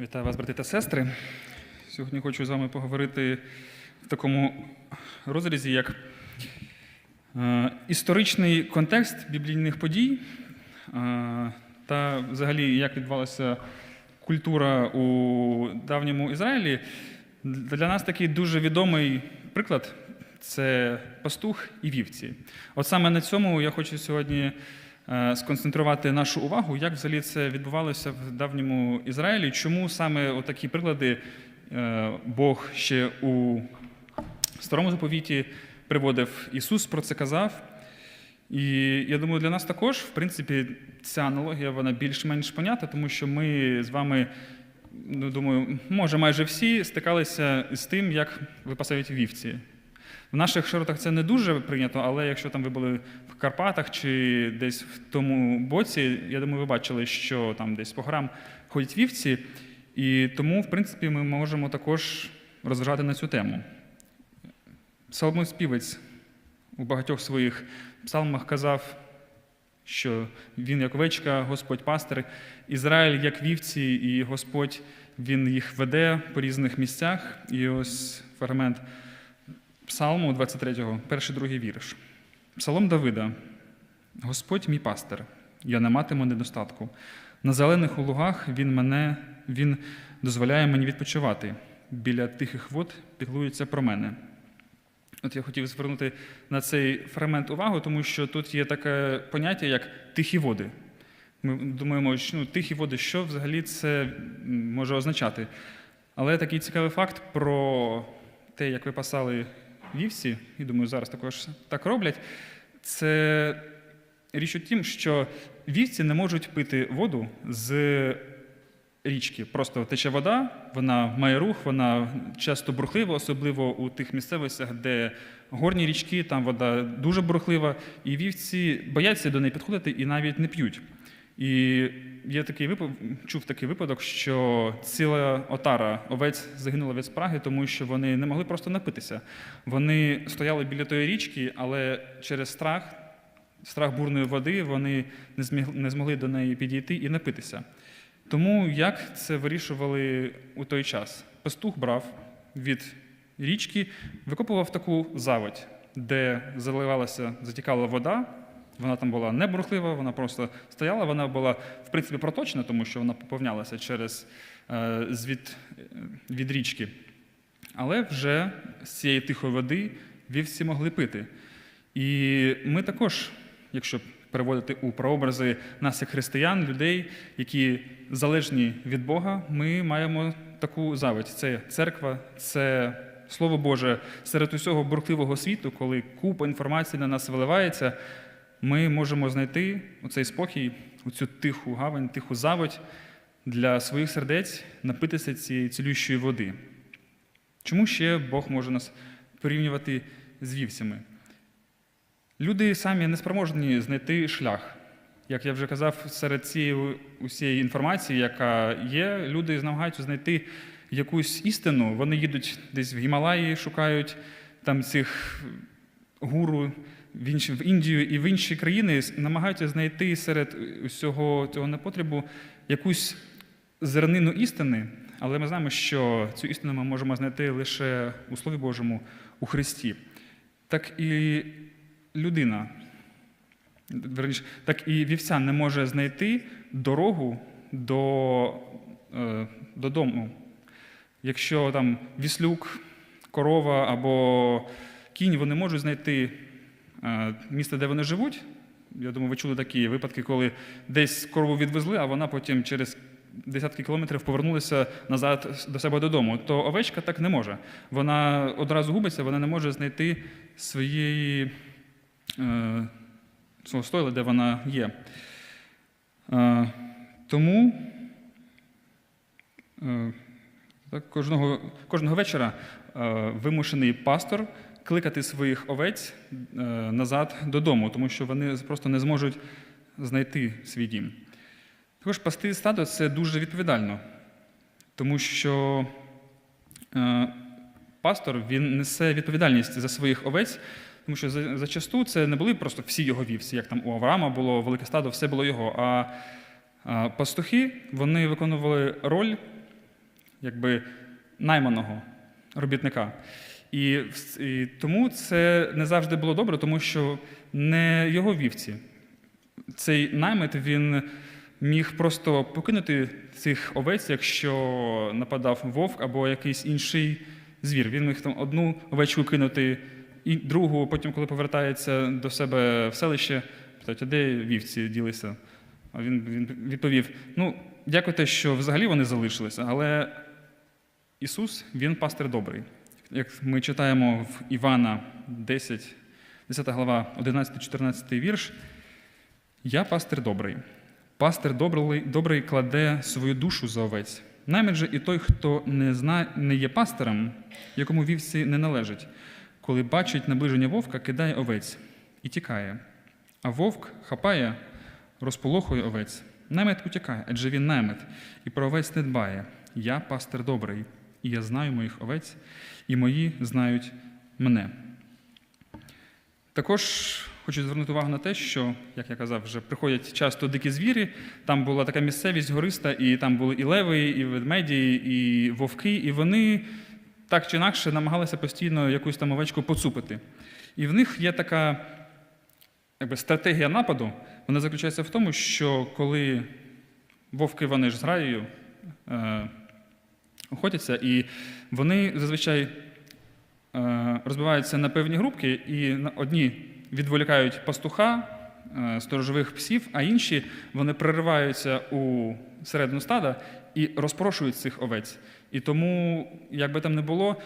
Вітаю вас, брати та сестри. Сьогодні хочу з вами поговорити в такому розрізі, як е, історичний контекст біблійних подій е, та взагалі як відбувалася культура у давньому Ізраїлі. Для нас такий дуже відомий приклад це пастух і вівці. От саме на цьому я хочу сьогодні сконцентрувати нашу увагу, як взагалі це відбувалося в давньому Ізраїлі, чому саме такі приклади е, Бог ще у старому заповіті приводив. Ісус про це казав. І я думаю, для нас також, в принципі, ця аналогія вона більш-менш понятна, тому що ми з вами, ну, думаю, може, майже всі стикалися з тим, як випасають вівці. В наших широтах це не дуже прийнято, але якщо там ви були в Карпатах чи десь в тому боці, я думаю, ви бачили, що там десь по горам ходять вівці, і тому, в принципі, ми можемо також розважати на цю тему. Псалмоспівець у багатьох своїх псалмах казав, що він як овечка, Господь пастир, Ізраїль як вівці, і Господь він їх веде по різних місцях. І ось фрагмент Псалму 23, перший другий вірш. Псалом Давида. Господь мій пастир, я не матиму недостатку. На зелених лугах він мене, він дозволяє мені відпочивати. Біля тихих вод піклується про мене. От я хотів звернути на цей фрагмент увагу, тому що тут є таке поняття, як тихі води. Ми думаємо, що ну, тихі води, що взагалі це може означати. Але такий цікавий факт про те, як випасали вівці, і думаю, зараз також так роблять, це річ у тім, що вівці не можуть пити воду з річки. Просто тече вода, вона має рух, вона часто бурхлива, особливо у тих місцевостях, де горні річки, там вода дуже бурхлива, і вівці бояться до неї підходити і навіть не п'ють. І є такий випадок, чув такий випадок, що ціла отара овець загинула від спраги, тому що вони не могли просто напитися. Вони стояли біля тої річки, але через страх, страх бурної води, вони не змігли- не змогли до неї підійти і напитися. Тому як це вирішували у той час? Пастух брав від річки, викопував таку заводь, де заливалася, затікала вода. Вона там була не бурхлива, вона просто стояла. Вона була в принципі проточна, тому що вона поповнялася через е, звід е, від річки. Але вже з цієї тихої води вівці могли пити. І ми також, якщо переводити у прообрази нас як християн, людей, які залежні від Бога, ми маємо таку завідь. Це церква, це Слово Боже серед усього бурхливого світу, коли купа інформації на нас виливається, ми можемо знайти оцей спокій, оцю тиху гавань, тиху заводь для своїх сердець напитися цієї цілющої води. Чому ще Бог може нас порівнювати з вівцями? Люди самі не спроможні знайти шлях. Як я вже казав, серед цієї усієї інформації, яка є, люди намагаються знайти якусь істину. Вони їдуть десь в Гімалаї, шукають там цих гуру в, інші, в Індію і в інші країни, намагаються знайти серед усього цього непотребу якусь зернину істини, але ми знаємо, що цю істину ми можемо знайти лише у Слові Божому, у Христі. Так і людина, верніше, так і вівця не може знайти дорогу до, е, додому. Якщо там віслюк, корова або кінь, вони можуть знайти е, місце, де вони живуть. Я думаю, ви чули такі випадки, коли десь корову відвезли, а вона потім через десятки кілометрів повернулася назад до себе додому. То овечка так не може. Вона одразу губиться, вона не може знайти своєї е, свого стойла, де вона є. Е, тому е, кожного, кожного вечора вимушений пастор кликати своїх овець е, назад додому, тому що вони просто не зможуть знайти свій дім. Також пасти стадо це дуже відповідально, тому що е, пастор він несе відповідальність за своїх овець, тому що за- зачасту це не були просто всі його вівці, як там у Авраама було велике стадо, все було його. А пастухи вони виконували роль якби найманого робітника. І, і тому це не завжди було добре, тому що не його вівці. Цей наймит він міг просто покинути цих овець, якщо нападав вовк або якийсь інший звір. Він міг там одну овечку кинути, і другу, потім, коли повертається до себе в селище, питають, а де вівці ділися? А він, він відповів: ну, дякуйте, що взагалі вони залишилися, але Ісус, Він пастир добрий. Як ми читаємо в Івана 10, 10 глава, 11-14 вірш, я пастир добрий. Пастир добрий, кладе свою душу за овець. Навіть же і той, хто не, зна, не є пастирем, якому вівці не належить, коли бачить наближення вовка, кидає овець і тікає. А вовк хапає, розполохує овець. Намет утікає, адже він намет, і про овець не дбає. Я пастир добрий, і я знаю моїх овець, і мої знають мене. Також хочу звернути увагу на те, що, як я казав, вже приходять часто дикі звірі. Там була така місцевість гориста, і там були і леви, і ведмеді, і вовки, і вони так чи інакше намагалися постійно якусь там овечку поцупити. І в них є така якби, стратегія нападу. Вона заключається в тому, що коли вовки вони ж з граєю е, охотяться, і вони зазвичай е, розбиваються на певні групки, і одні відволікають пастуха, е, сторожових псів, а інші вони прориваються у середину стада і розпорошують цих овець. І тому, як би там не було,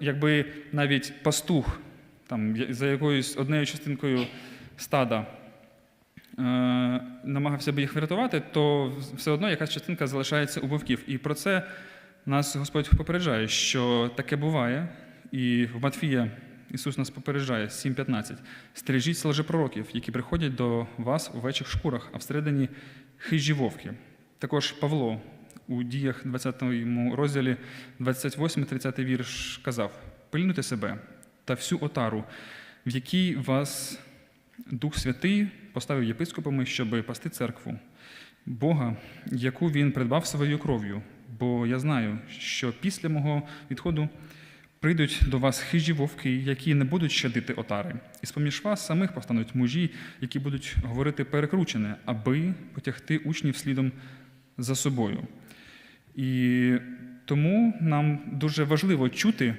якби навіть пастух там, за якоюсь однією частинкою стада е, намагався би їх врятувати, то все одно якась частинка залишається у вовків. І про це нас Господь попереджає, що таке буває. І в Матфія Ісус нас попереджає 7.15. Стережіться лжепророків, які приходять до вас у вечих шкурах, а всередині хижі вовки. Також Павло у діях 20 розділі 28-30 вірш казав: пильнуйте себе та всю отару, в якій вас Дух Святий поставив єпископами, щоб пасти церкву, Бога, яку він придбав своєю кров'ю. Бо я знаю, що після мого відходу прийдуть до вас хижі вовки, які не будуть щадити отари, і з-поміж вас самих постануть мужі, які будуть говорити перекручене, аби потягти учнів слідом за собою. І тому нам дуже важливо чути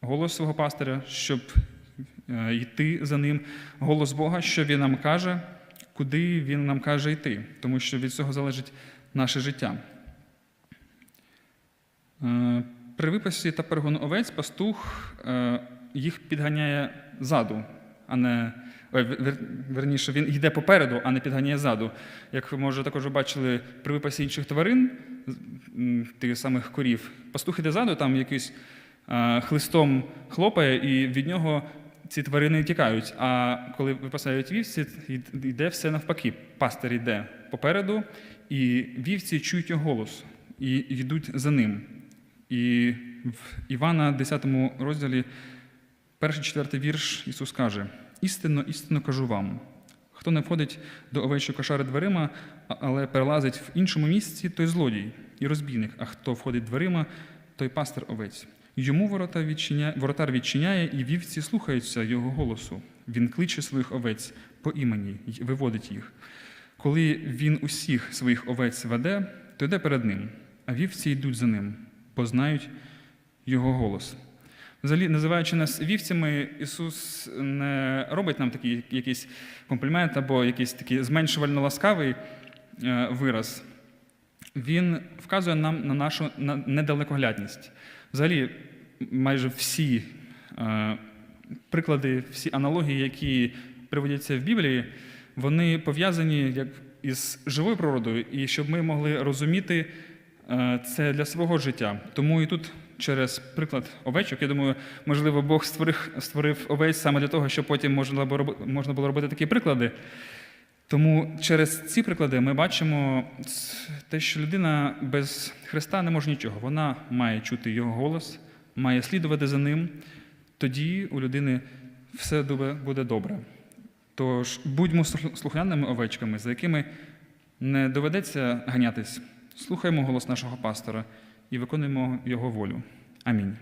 голос свого пастиря, щоб е, йти за ним, голос Бога, що він нам каже, куди він нам каже йти, тому що від цього залежить наше життя. Е, При випасі та перегону овець пастух е, їх підганяє ззаду, а не верніше, він йде попереду, а не підганяє ззаду. Як ви може також бачили при випасі інших тварин, тих самих корів, пастух іде ззаду, там якийсь е, хлистом хлопає, і від нього ці тварини тікають. А коли випасають вівці, йде все навпаки. Пастир йде попереду, і вівці чують його голос і йдуть за ним. І в Івана, 10 розділі, перший четвертий вірш Ісус каже: істинно, істинно кажу вам. Хто не входить до овечої кошари дверима, але перелазить в іншому місці, той злодій і розбійник. А хто входить дверима, той пастир овець. Йому ворота відчиняє, воротар відчиняє, і вівці слухаються його голосу. Він кличе своїх овець по імені й виводить їх. Коли він усіх своїх овець веде, то йде перед ним, а вівці йдуть за ним, бо знають його голос. Взагалі, називаючи нас вівцями, Ісус не робить нам такий якийсь комплімент або якийсь такий зменшувально ласкавий е, вираз. Він вказує нам на нашу недалекоглядність. Взагалі, майже всі е, приклади, всі аналогії, які приводяться в Біблії, вони пов'язані як із живою природою, і щоб ми могли розуміти це для свого життя. Тому і тут через приклад овечок, я думаю, можливо, Бог створив, створив овець саме для того, щоб потім можна було, робити такі приклади. Тому через ці приклади ми бачимо те, що людина без Христа не може нічого. Вона має чути його голос, має слідувати за ним. Тоді у людини все буде добре. Тож будьмо слух- слухняними овечками, за якими не доведеться ганятись. Слухаймо голос нашого пастора і виконуємо Його волю. Амінь.